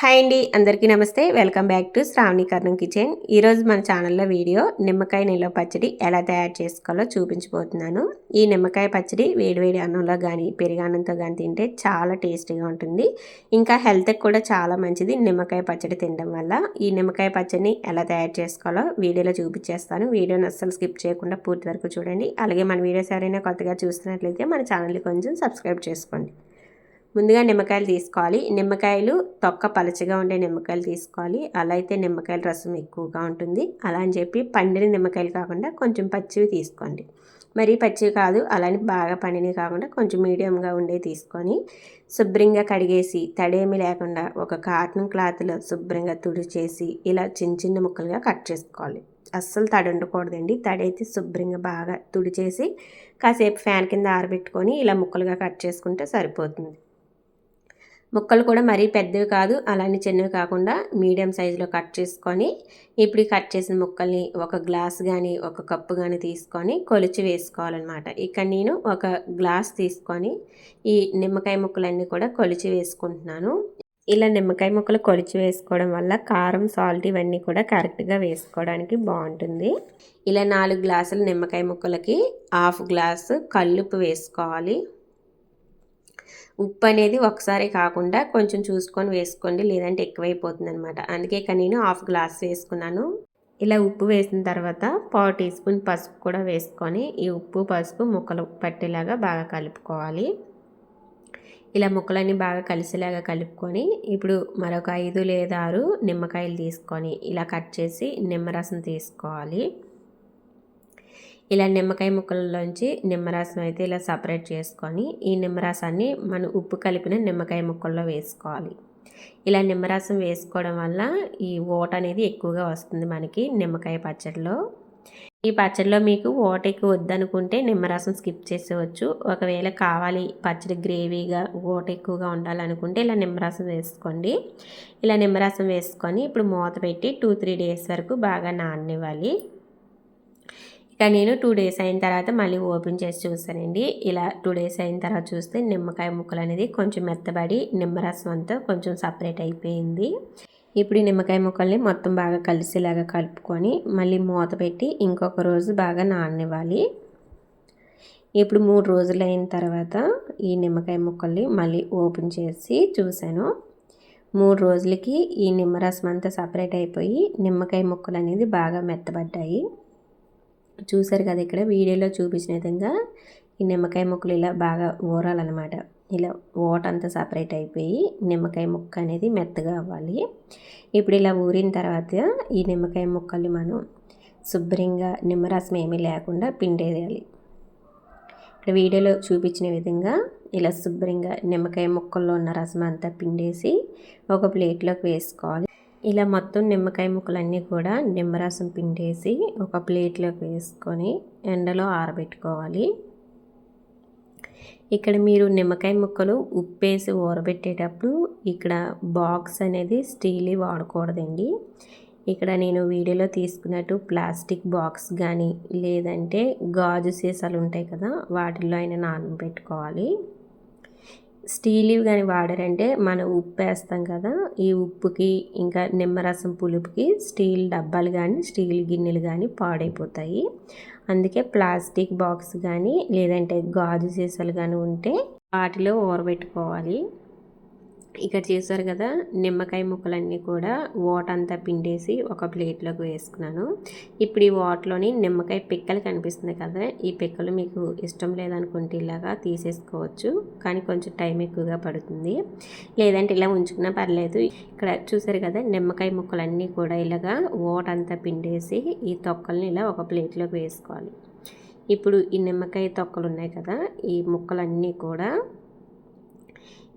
Hi అండి అందరికీ నమస్తే. Welcome back to Sravani Karnam kitchen. ఈరోజు మన ఛానల్లో వీడియో నిమ్మకాయ నిల్వ పచ్చడి ఎలా తయారు చేసుకోవాలో చూపించబోతున్నాను. ఈ నిమ్మకాయ పచ్చడి వేడివేడి అన్నంలో కానీ పెరిగానంతో కానీ తింటే చాలా టేస్టీగా ఉంటుంది. ఇంకా హెల్త్కి కూడా చాలా మంచిది నిమ్మకాయ పచ్చడి తినడం వల్ల. ఈ నిమ్మకాయ పచ్చడిని ఎలా తయారు చేసుకోవాలో వీడియోలో చూపించేస్తాను. వీడియోని అస్సలు స్కిప్ చేయకుండా పూర్తి వరకు చూడండి. అలాగే మన వీడియోస్ ఎవరైనా కొత్తగా చూస్తున్నట్లయితే మన ఛానల్ని కొంచెం సబ్స్క్రైబ్ చేసుకోండి. ముందుగా నిమ్మకాయలు తీసుకోవాలి. నిమ్మకాయలు తొక్క పలచగా ఉండే నిమ్మకాయలు తీసుకోవాలి. అలా అయితే నిమ్మకాయల రసం ఎక్కువగా ఉంటుంది. అలా అని చెప్పి పండిన నిమ్మకాయలు కాకుండా కొంచెం పచ్చివి తీసుకోండి. మరీ పచ్చివి కాదు అలానే బాగా పండినవి కాకుండా కొంచెం మీడియంగా ఉండే తీసుకొని శుభ్రంగా కడిగేసి తడేమి లేకుండా ఒక కాటన్ క్లాత్లో శుభ్రంగా తుడిచేసి ఇలా చిన్న చిన్న ముక్కలుగా కట్ చేసుకోవాలి. అస్సలు తడి ఉండకూడదండి. తడి అయితే శుభ్రంగా బాగా తుడిచేసి కాసేపు ఫ్యాన్ కింద ఆరబెట్టుకొని ఇలా ముక్కలుగా కట్ చేసుకుంటే సరిపోతుంది. ముక్కలు కూడా మరీ పెద్దవి కాదు అలానే చిన్నవి కాకుండా మీడియం సైజులో కట్ చేసుకొని ఇప్పుడు కట్ చేసిన ముక్కల్ని ఒక గ్లాస్ కానీ ఒక కప్పు కానీ తీసుకొని కొలిచి వేసుకోవాలన్నమాట. ఇక్కడ నేను ఒక గ్లాస్ తీసుకొని ఈ నిమ్మకాయ ముక్కలన్నీ కూడా కొలిచి వేసుకుంటున్నాను. ఇలా నిమ్మకాయ ముక్కలు కొలిచి వేసుకోవడం వల్ల కారం సాల్ట్ ఇవన్నీ కూడా కరెక్ట్గా వేసుకోవడానికి బాగుంటుంది. ఇలా నాలుగు గ్లాసులు నిమ్మకాయ ముక్కలకి హాఫ్ గ్లాసు కల్లుప్పు వేసుకోవాలి. ఉప్పు అనేది ఒకసారి కాకుండా కొంచెం చూసుకొని వేసుకోండి లేదంటే ఎక్కువైపోతుంది అనమాట అందుకే ఇక్కడ నేను హాఫ్ గ్లాస్ వేసుకున్నాను. ఇలా ఉప్పు వేసిన తర్వాత పావు టీ స్పూన్ పసుపు కూడా వేసుకొని ఈ ఉప్పు పసుపు ముక్కలు పట్టేలాగా బాగా కలుపుకోవాలి. ఇలా ముక్కలన్నీ బాగా కలిసేలాగా కలుపుకొని ఇప్పుడు మరొక ఐదు లేదా ఆరు నిమ్మకాయలు తీసుకొని ఇలా కట్ చేసి నిమ్మరసం తీసుకోవాలి. ఇలా నిమ్మకాయ ముక్కల్లోంచి నిమ్మరసం అయితే ఇలా సపరేట్ చేసుకొని ఈ నిమ్మరసాన్ని మనం ఉప్పు కలిపిన నిమ్మకాయ ముక్కల్లో వేసుకోవాలి. ఇలా నిమ్మరసం వేసుకోవడం వల్ల ఈ ఓట అనేది ఎక్కువగా వస్తుంది మనకి నిమ్మకాయ పచ్చడిలో. ఈ పచ్చడిలో మీకు ఓట ఎక్కువ వద్దనుకుంటే నిమ్మరసం స్కిప్ చేసేవచ్చు. ఒకవేళ కావాలి పచ్చడి గ్రేవీగా ఓట ఎక్కువగా ఉండాలనుకుంటే ఇలా నిమ్మరసం వేసుకోండి. ఇలా నిమ్మరసం వేసుకొని ఇప్పుడు మూత పెట్టి టూ త్రీ డేస్ వరకు బాగా నాననివ్వాలి. ఇక నేను టూ డేస్ అయిన తర్వాత మళ్ళీ ఓపెన్ చేసి చూసానండి ఇలా టూ డేస్ అయిన తర్వాత చూస్తే నిమ్మకాయ ముక్కలు అనేది కొంచెం మెత్తబడి నిమ్మరసం అంతా కొంచెం సపరేట్ అయిపోయింది. ఇప్పుడు ఈ నిమ్మకాయ ముక్కల్ని మొత్తం బాగా కలిసేలాగా కలుపుకొని మళ్ళీ మూత పెట్టి ఇంకొక రోజు బాగా నాననివ్వాలి. ఇప్పుడు మూడు రోజులు అయిన తర్వాత ఈ నిమ్మకాయ ముక్కల్ని మళ్ళీ ఓపెన్ చేసి చూశాను. మూడు రోజులకి ఈ నిమ్మరసం అంతా సపరేట్ అయిపోయి నిమ్మకాయ ముక్కలు అనేది బాగా మెత్తబడ్డాయి. చూసారు కదా ఇక్కడ వీడియోలో చూపించిన విధంగా ఈ నిమ్మకాయ ముక్కలు ఇలా బాగా ఊరాలన్నమాట. ఇలా ఓట అంతా సపరేట్ అయిపోయి నిమ్మకాయ ముక్క అనేది మెత్తగా అవ్వాలి. ఇప్పుడు ఇలా ఊరిన తర్వాత ఈ నిమ్మకాయ ముక్కల్ని మనం శుభ్రంగా నిమ్మరసం ఏమీ లేకుండా పిండేయాలి. ఇక్కడ వీడియోలో చూపించిన విధంగా ఇలా శుభ్రంగా నిమ్మకాయ ముక్కల్లో ఉన్న రసం అంతా పిండేసి ఒక ప్లేట్లోకి వేసుకోవాలి. ఇలా మొత్తం నిమ్మకాయ ముక్కలన్నీ కూడా నిమ్మరసం పిండేసి ఒక ప్లేట్లోకి వేసుకొని ఎండలో ఆరబెట్టుకోవాలి. ఇక్కడ మీరు నిమ్మకాయ ముక్కలు ఉప్పేసి ఊరబెట్టేటప్పుడు ఇక్కడ బాక్స్ అనేది స్టీల్ వాడకూడదండి. ఇక్కడ నేను వీడియోలో తీసుకున్నట్టు ప్లాస్టిక్ బాక్స్ కానీ లేదంటే గాజు సీసాలు ఉంటాయి కదా వాటిల్లో అయినా నానబెట్టుకోవాలి. స్టీల్ కానీ వాడారంటే మనం ఉప్పు వేస్తాం కదా ఈ ఉప్పుకి ఇంకా నిమ్మరసం పులుపుకి స్టీల్ డబ్బాలు కానీ స్టీల్ గిన్నెలు కానీ పాడైపోతాయి. అందుకే ప్లాస్టిక్ బాక్స్ కానీ లేదంటే గాజు సీసాలు కానీ ఉంటే వాటిలో ఊరబెట్టుకోవాలి. ఇక్కడ చేశారు కదా నిమ్మకాయ ముక్కలన్నీ కూడా అంతా పిండేసి ఒక ప్లేట్లోకి వేసుకున్నాను. ఇప్పుడు ఈ వాటర్లోని నిమ్మకాయ పిక్కలు కనిపిస్తుంది కదా ఈ పిక్కలు మీకు ఇష్టం లేదనుకుంటే ఇలాగా తీసేసుకోవచ్చు కానీ కొంచెం టైం ఎక్కువగా పడుతుంది. లేదంటే ఇలా ఉంచుకున్నా పర్లేదు. ఇక్కడ చూసారు కదా నిమ్మకాయ ముక్కలన్నీ కూడా ఇలాగా అంతా పిండేసి ఈ తొక్కల్ని ఇలా ఒక ప్లేట్లోకి వేసుకోవాలి. ఇప్పుడు ఈ నిమ్మకాయ తొక్కలు ఉన్నాయి కదా ఈ ముక్కలన్నీ కూడా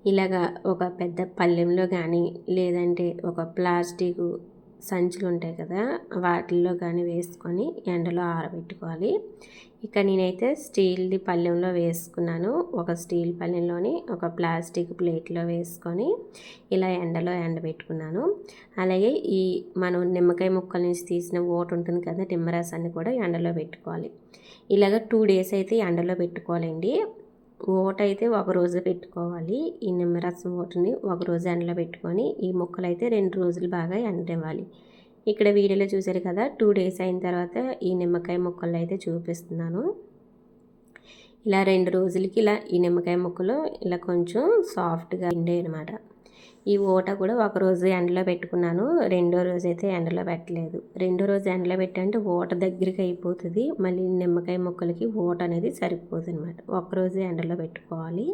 ఇలాగా ఒక పెద్ద పళ్ళెంలో కానీ లేదంటే ఒక ప్లాస్టిక్ సంచులు ఉంటాయి కదా వాటిల్లో కానీ వేసుకొని ఎండలో ఆరబెట్టుకోవాలి. ఇక నేనైతే స్టీల్ది పళ్ళెంలో వేసుకున్నాను. ఒక స్టీల్ పళ్ళెంలోని ఒక ప్లాస్టిక్ ప్లేట్లో వేసుకొని ఇలా ఎండలో ఎండబెట్టుకున్నాను. అలాగే ఈ మనం నిమ్మకాయ ముక్కల నుంచి తీసిన ఓటు ఉంటుంది కదా నిమ్మరసాన్ని కూడా ఎండలో పెట్టుకోవాలి. ఇలాగ టూ డేస్ అయితే ఎండలో పెట్టుకోవాలండి. ఓట అయితే ఒక రోజు పెట్టుకోవాలి. ఈ నిమ్మరసం ఓటని ఒక రోజు ఎండలో పెట్టుకొని ఈ ముక్కలు అయితే రెండు రోజులు బాగా ఎండనివ్వాలి ఇక్కడ వీడియోలో చూసారు కదా టూ డేస్ అయిన తర్వాత ఈ నిమ్మకాయ ముక్కలు అయితే చూపిస్తున్నాను. ఇలా రెండు రోజులకి ఇలా ఈ నిమ్మకాయ ముక్కలు ఇలా కొంచెం సాఫ్ట్గా ఉండే అనమాట ఈ ఓట కూడా ఒక రోజు ఎండలో పెట్టుకున్నాను. రెండో రోజు అయితే ఎండలో పెట్టలేదు. రెండో రోజు ఎండలో పెట్టంటే ఓట దగ్గరికి అయిపోతుంది. మళ్ళీ నిమ్మకాయ ముక్కలకి ఓట అనేది సరిపోతుంది అనమాట ఒకరోజు ఎండలో పెట్టుకోవాలి.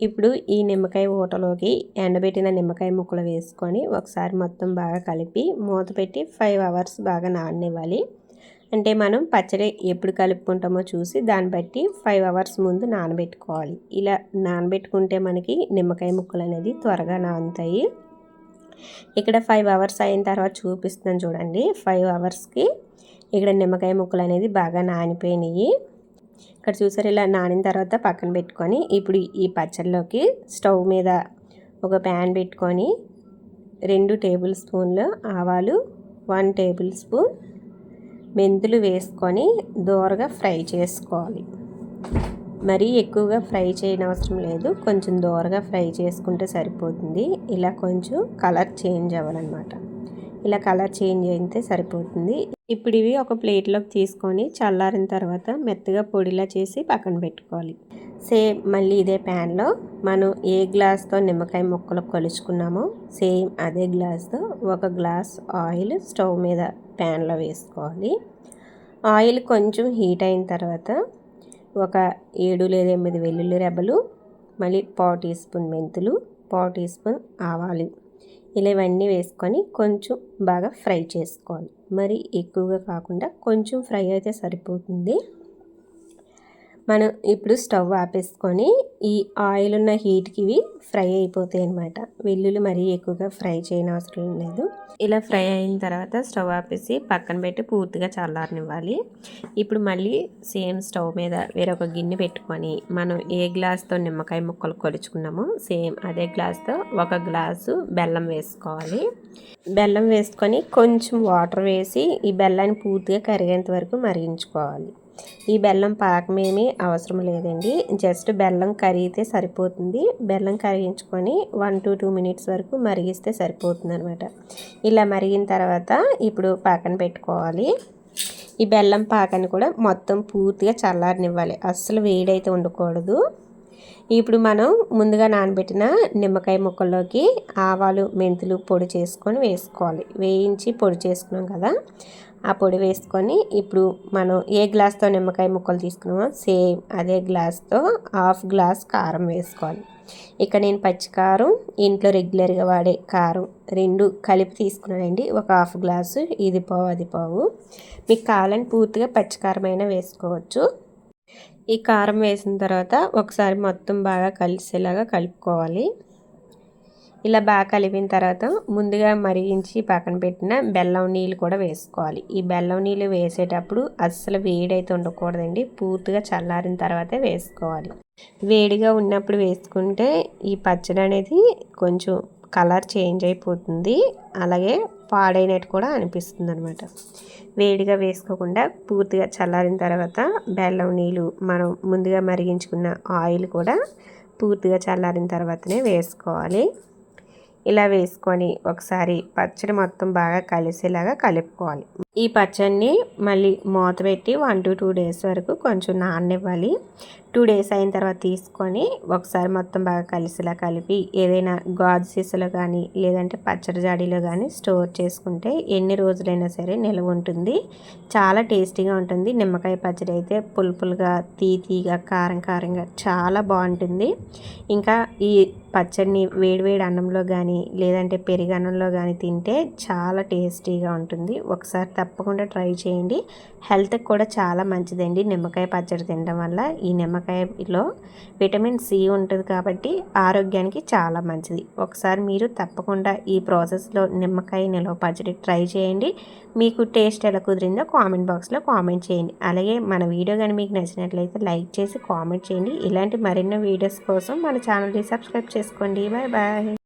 ఇప్పుడు ఈ నిమ్మకాయ ఊటలోకి ఎండబెట్టిన నిమ్మకాయ ముక్కలు వేసుకొని ఒకసారి మొత్తం బాగా కలిపి మూత పెట్టి ఫైవ్ అవర్స్ బాగా నాననివ్వాలి. అంటే మనం పచ్చడి ఎప్పుడు కలుపుకుంటామో చూసి దాన్ని బట్టి ఫైవ్ అవర్స్ ముందు నానబెట్టుకోవాలి. ఇలా నానబెట్టుకుంటే మనకి నిమ్మకాయ ముక్కలు అనేది త్వరగా నానుతాయి. ఇక్కడ ఫైవ్ అవర్స్ అయిన తర్వాత చూపిస్తున్నాను చూడండి. ఫైవ్ అవర్స్కి ఇక్కడ నిమ్మకాయ ముక్కలు అనేది బాగా నానిపోయినాయి. ఇక్కడ చూసారు ఇలా నానిన తర్వాత పక్కన పెట్టుకొని ఇప్పుడు ఈ పచ్చడిలోకి స్టవ్ మీద ఒక ప్యాన్ పెట్టుకొని రెండు టేబుల్ స్పూన్లు ఆవాలు వన్ టేబుల్ స్పూన్ మెంతులు వేసుకొని దూరగా ఫ్రై చేసుకోవాలి. మరీ ఎక్కువగా ఫ్రై చేయని అవసరం లేదు. కొంచెం దూరగా ఫ్రై చేసుకుంటే సరిపోతుంది. ఇలా కొంచెం కలర్ చేంజ్ అవ్వాలన్నమాట. ఇలా కలర్ చేంజ్ అయితే సరిపోతుంది. ఇప్పుడు ఇవి ఒక ప్లేట్లోకి తీసుకొని చల్లారిన తర్వాత మెత్తగా పొడిలా చేసి పక్కన పెట్టుకోవాలి. సేమ్ మళ్ళీ ఇదే ప్యాన్లో మనం ఏ గ్లాస్తో నిమ్మకాయ ముక్కలు కలుచుకున్నామో సేమ్ అదే గ్లాస్తో ఒక గ్లాస్ ఆయిల్ స్టవ్ మీద ప్యాన్లో వేసుకోవాలి. ఆయిల్ కొంచెం హీట్ అయిన తర్వాత ఒక ఏడు లేదా ఎనిమిది వెల్లుల్లి రెబ్బలు మళ్ళీ పావు టీ స్పూన్ మెంతులు పావు టీ స్పూన్ ఆవాలు. ఇలా ఇవన్నీ వేసుకొని కొంచెం బాగా ఫ్రై చేసుకోవాలి. మరి ఎక్కువగా కాకుండా కొంచెం ఫ్రై అయితే సరిపోతుంది. మనం ఇప్పుడు స్టవ్ ఆపేసుకొని ఈ ఆయిల్ ఉన్న హీట్కి ఇవి ఫ్రై అయిపోతాయి అనమాట వెల్లుల్లి మరీ ఎక్కువగా ఫ్రై చేయని అవసరం లేదు. ఇలా ఫ్రై అయిన తర్వాత స్టవ్ ఆపేసి పక్కన పెట్టి పూర్తిగా చల్లారనివ్వాలి. ఇప్పుడు మళ్ళీ సేమ్ స్టవ్ మీద వేరొక గిన్నె పెట్టుకొని మనం ఏ గ్లాస్తో నిమ్మకాయ ముక్కలు కొలుచుకున్నామో సేమ్ అదే గ్లాస్తో ఒక గ్లాసు బెల్లం వేసుకోవాలి. బెల్లం వేసుకొని కొంచెం వాటర్ వేసి ఈ బెల్లాన్ని పూర్తిగా కరిగేంత వరకు మరిగించుకోవాలి. ఈ బెల్లం పాకమేమీ అవసరం లేదండి. జస్ట్ బెల్లం కరిగితే సరిపోతుంది. బెల్లం కరిగించుకొని వన్ టు టూ మినిట్స్ వరకు మరిగిస్తే సరిపోతుంది అనమాట ఇలా మరిగిన తర్వాత ఇప్పుడు పాకన పెట్టుకోవాలి. ఈ బెల్లం పాకని కూడా మొత్తం పూర్తిగా చల్లారనివ్వాలి. అస్సలు వేడైతే ఉండకూడదు. ఇప్పుడు మనం ముందుగా నానబెట్టిన నిమ్మకాయ ముక్కల్లోకి ఆవాలు మెంతులు పొడి చేసుకొని వేసుకోవాలి. వేయించి పొడి చేసుకున్నాం కదా. ఆ పొడి వేసుకొని ఇప్పుడు మనం ఏ గ్లాస్తో నిమ్మకాయ ముక్కలు తీసుకున్నామో సేమ్ అదే గ్లాస్తో హాఫ్ గ్లాస్ కారం వేసుకోవాలి. ఇక నేను పచ్చికారం ఇంట్లో రెగ్యులర్గా వాడే కారం రెండు కలిపి తీసుకున్నానండి. ఒక హాఫ్ గ్లాసు ఇది పావు అది పావు. మీకు కావాలని పూర్తిగా పచ్చికారం అయినా వేసుకోవచ్చు. ఈ కారం వేసిన తర్వాత ఒకసారి మొత్తం బాగా కలిసేలాగా కలుపుకోవాలి. ఇలా బాగా కలిపిన తర్వాత ముందుగా మరిగించి పక్కన పెట్టిన బెల్లం నీళ్ళు కూడా వేసుకోవాలి. ఈ బెల్లం నీళ్ళు వేసేటప్పుడు అస్సలు వేడైతే ఉండకూడదండి. పూర్తిగా చల్లారిన తర్వాతే వేసుకోవాలి. వేడిగా ఉన్నప్పుడు వేసుకుంటే ఈ పచ్చడి అనేది కొంచెం కలర్ చేంజ్ అయిపోతుంది. అలాగే పాడైనట్టు కూడా అనిపిస్తుంది అనమాట వేడిగా వేసుకోకుండా పూర్తిగా చల్లారిన తర్వాత బెల్లం నీళ్ళు మనం ముందుగా మరిగించుకున్న ఆయిల్ కూడా పూర్తిగా చల్లారిన తర్వాతనే వేసుకోవాలి. ఇలా వేసుకొని ఒకసారి పచ్చడి మొత్తం బాగా కలిసేలాగా కలుపుకోవాలి. ఈ పచ్చడిని మళ్ళీ మూత పెట్టి వన్ టు టూ డేస్ వరకు కొంచెం నాననివ్వాలి. టూ డేస్ అయిన తర్వాత తీసుకొని ఒకసారి మొత్తం బాగా కలిసిలా కలిపి ఏదైనా గాజు సీసలో కానీ లేదంటే పచ్చడి జాడీలో కానీ స్టోర్ చేసుకుంటే ఎన్ని రోజులైనా సరే నిల్వ ఉంటుంది. చాలా టేస్టీగా ఉంటుంది. నిమ్మకాయ పచ్చడి అయితే పులుపులుగా తీతీగా కారం కారంగా చాలా బాగుంటుంది. ఇంకా ఈ పచ్చడిని వేడివేడి అన్నంలో కానీ లేదంటే పెరిగన్నంలో కానీ తింటే చాలా టేస్టీగా ఉంటుంది. ఒకసారి తప్పకుండా ట్రై చేయండి. హెల్త్కి కూడా చాలా మంచిదండి నిమ్మకాయ పచ్చడి తినడం వల్ల. ఈ నిమ్మకాయలో విటమిన్ సి ఉంటుంది కాబట్టి ఆరోగ్యానికి చాలా మంచిది. ఒకసారి మీరు తప్పకుండా ఈ ప్రాసెస్లో నిమ్మకాయ నిలవ పచ్చడి ట్రై చేయండి. మీకు టేస్ట్ ఎలా కుదిరిందో కామెంట్ బాక్స్లో కామెంట్ చేయండి. అలాగే మన వీడియో కానీ మీకు నచ్చినట్లయితే లైక్ చేసి కామెంట్ చేయండి. ఇలాంటి మరిన్నో వీడియోస్ కోసం మన ఛానల్ని సబ్స్క్రైబ్ చేసుకోండి. Bye bye.